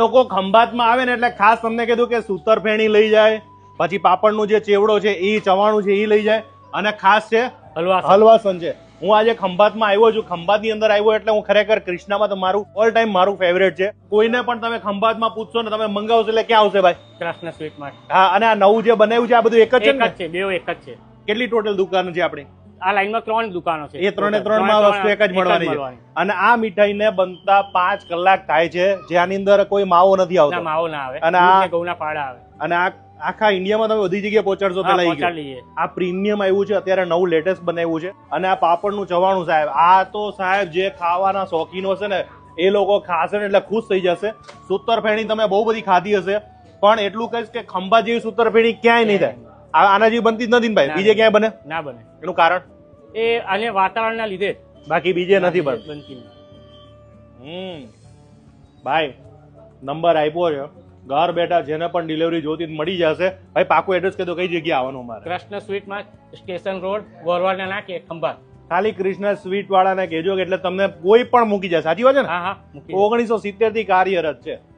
લોકો ખંભાતમાં આવે ને એટલે ખાસ તમને કીધું કે સૂતરફેણી લઈ જાય પછી પાપડનું જે ચેવડો છે એ ચવાણું છે એ લઈ જાય અને ખાસ છે હલવા હલવાસન છે. હું આજે ખંભાતમાં આવ્યો છું ખંભાતની અંદર આવ્યો એટલે હું ખરેખર કૃષ્ણામાં તો મારું ઓલ ટાઈમ મારું ફેવરેટ છે. કોઈને પણ તમે ખંભાતમાં પૂછશો ને તમે મંગાવશો એટલે ક્યાં આવશે ભાઈ? કૃષ્ણ સ્વીટ માર્ટ હા અને આ નવું જે બનાવ્યું છે આ બધું એક જ છે એક જ છે બે એક જ છે. કેટલી ટોટલ દુકાન છે આપણી? આ લાઈનમાં ત્રણ દુકાનો છે. એ ત્રણે ત્રણમાં વસ્તુ એક જ મળવાની છે. અને આ મીઠાઈને બનતા પાંચ કલાક થાય છે જેની અંદર કોઈ માવો નથી આવતો. માવો ના આવે. અને આ- ઘઉંના પાડા આવે. અને આ આખા ઇન્ડિયામાં તમે બધી જગ્યાએ પહોંચાડશો લઈએ. આ પ્રીમિયમ આવ્યું છે અત્યારે નવું લેટેસ્ટ બનાવ્યું છે. અને આ પાપડનું ચવાણું સાહેબ આ તો સાહેબ જે ખાવાના શોખીનો છે ને એ લોકો ખાશે ને એટલે ખુશ થઈ જશે. સૂતરફેણી તમે બહુ બધી ખાધી હશે પણ એટલું કહીશ કે ખંભા જેવી સૂતરફેણી ક્યાંય નહીં થાય. આના જેવી બનતી જ નથી ને ભાઈ. બીજે ક્યાંય બને? ના બને. એનું કારણ? એ આને વાતાવરણના લીધે બાકી બીજે નથી બનતી. હમ. ભાઈ નંબર આપ્યો છે. ઘર બેઠા જેને પણ ડિલિવરી જોતી મળી જશે. ભાઈ પાકું એડ્રેસ કહી દો કઈ જગ્યાએ આવવાનું અમારે Krishna sweet mart station road ગોરવાડના નાકે ખંભાત. ખાલી કૃષ્ણ સ્વીટ વાળાને કહેજો કે એટલે તમને કોઈ પણ મૂકી જશે. સાચી વાત છે ને? હા હા ઓગણીસો સિત્તેરથી કાર્યરત છે.